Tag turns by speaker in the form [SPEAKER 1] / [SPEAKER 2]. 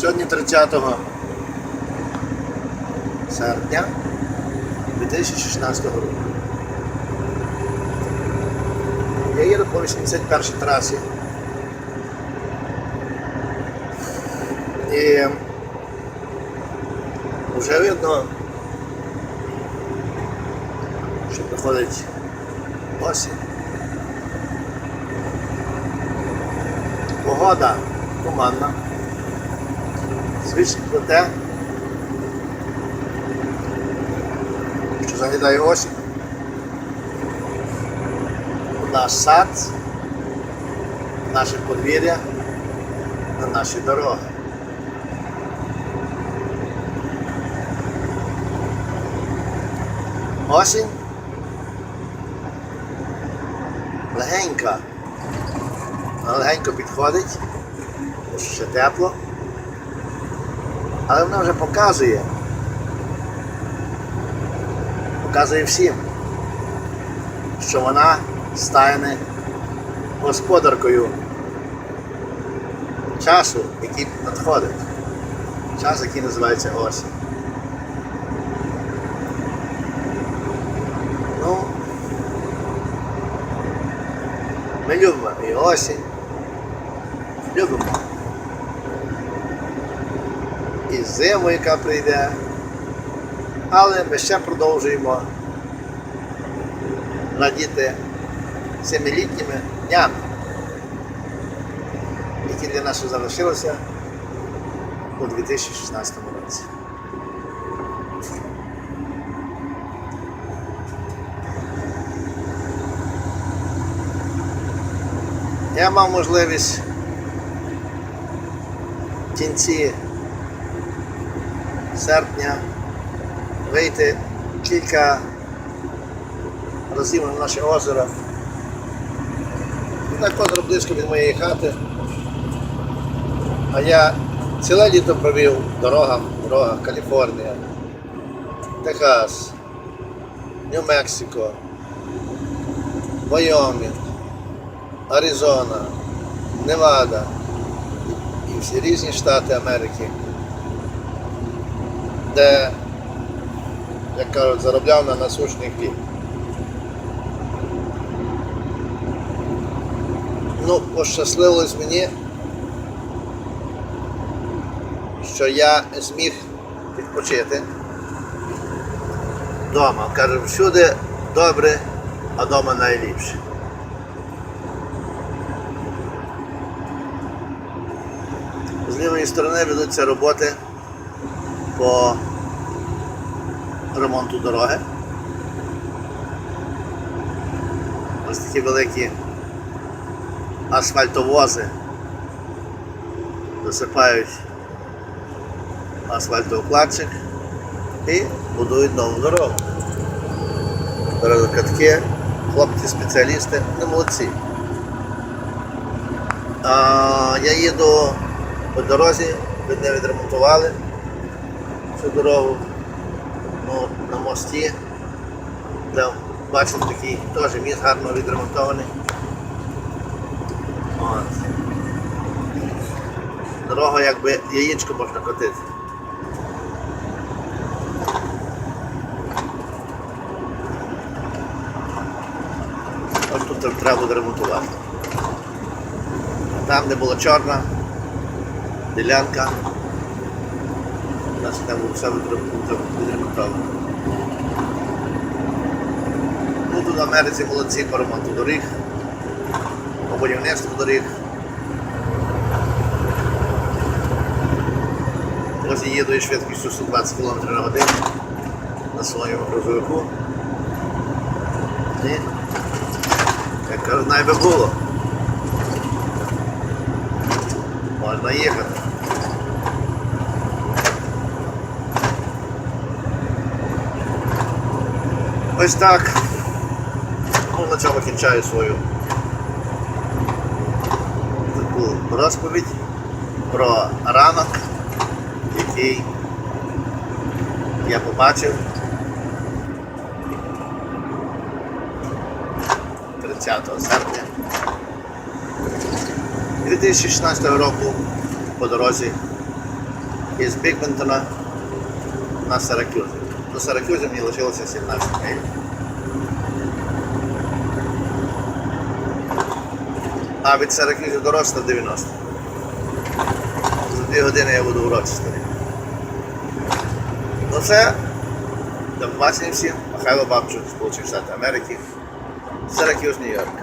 [SPEAKER 1] Сьогодні 30 серпня 2016 року. Я їду по 81 трасі. І вже видно, що приходить осінь. Погода туманна. Свідчить про те, що заглядає осінь. У наш сад, наше подвір'я, на наші дороги. Осінь легенька, легенько підходить, тому що ще тепло, але вона вже показує, показує всім, що вона стане господаркою часу, який надходить. Час, який називається осінь. Ну, ми любимо і осінь, любимо і зиму, яка прийде, але ми ще продовжуємо радіти семилітніми днями, які для нас залишилися у 2016 році. Я мав можливість в кінці серпня вийти кілька разів на наше озеро. Так озеро близько від моєї хати. А я ціле літо провів в дорогах Каліфорнія, Техас, Нью-Мексико, Вайомінг, Аризона, Невада і всі різні штати Америки, де, як кажуть, заробляв на насущний хліб. Ну, пощасливилось мені, що я зміг відпочити вдома. Кажу, всюди добре, а вдома найліпше. З лівої сторони ведуться роботи по ремонту дороги. Ось такі великі асфальтовози засипають асфальтоукладчик і будують нову дорогу. Дорогокатки, хлопці-спеціалісти, не молодці. А, я їду по дорозі, не відремонтували цю дорогу ну, на мості. Там бачите такий теж міст гарно відремонтований. От. Дорога якби яєчко можна котити. Ось тут треба буде ремонтувати. Там, де була чорна ділянка, там було все відремонтовано. Ну, тут в Америці молодці по ремонту доріг, по будівництву доріг. Ось я їду із швидкістю 120 км на годину на своєму грузовику. І, як кажуть, найби було. Можна їхати. Ось так. Ну, на цьому кінчаю свою таку розповідь про ранок, який я побачив 30 серпня 2016 року по дорозі із Бікбентона на Саракюзі. До Саракюзі мені лишилося 17 миль. А від Саракюзі до Роста 90. За дві години я буду в Рочестері. Ну все. До побачення всім. Михайло Бабчук, Сполучені Штати Америки. Сиракюз, Нью-Йорк.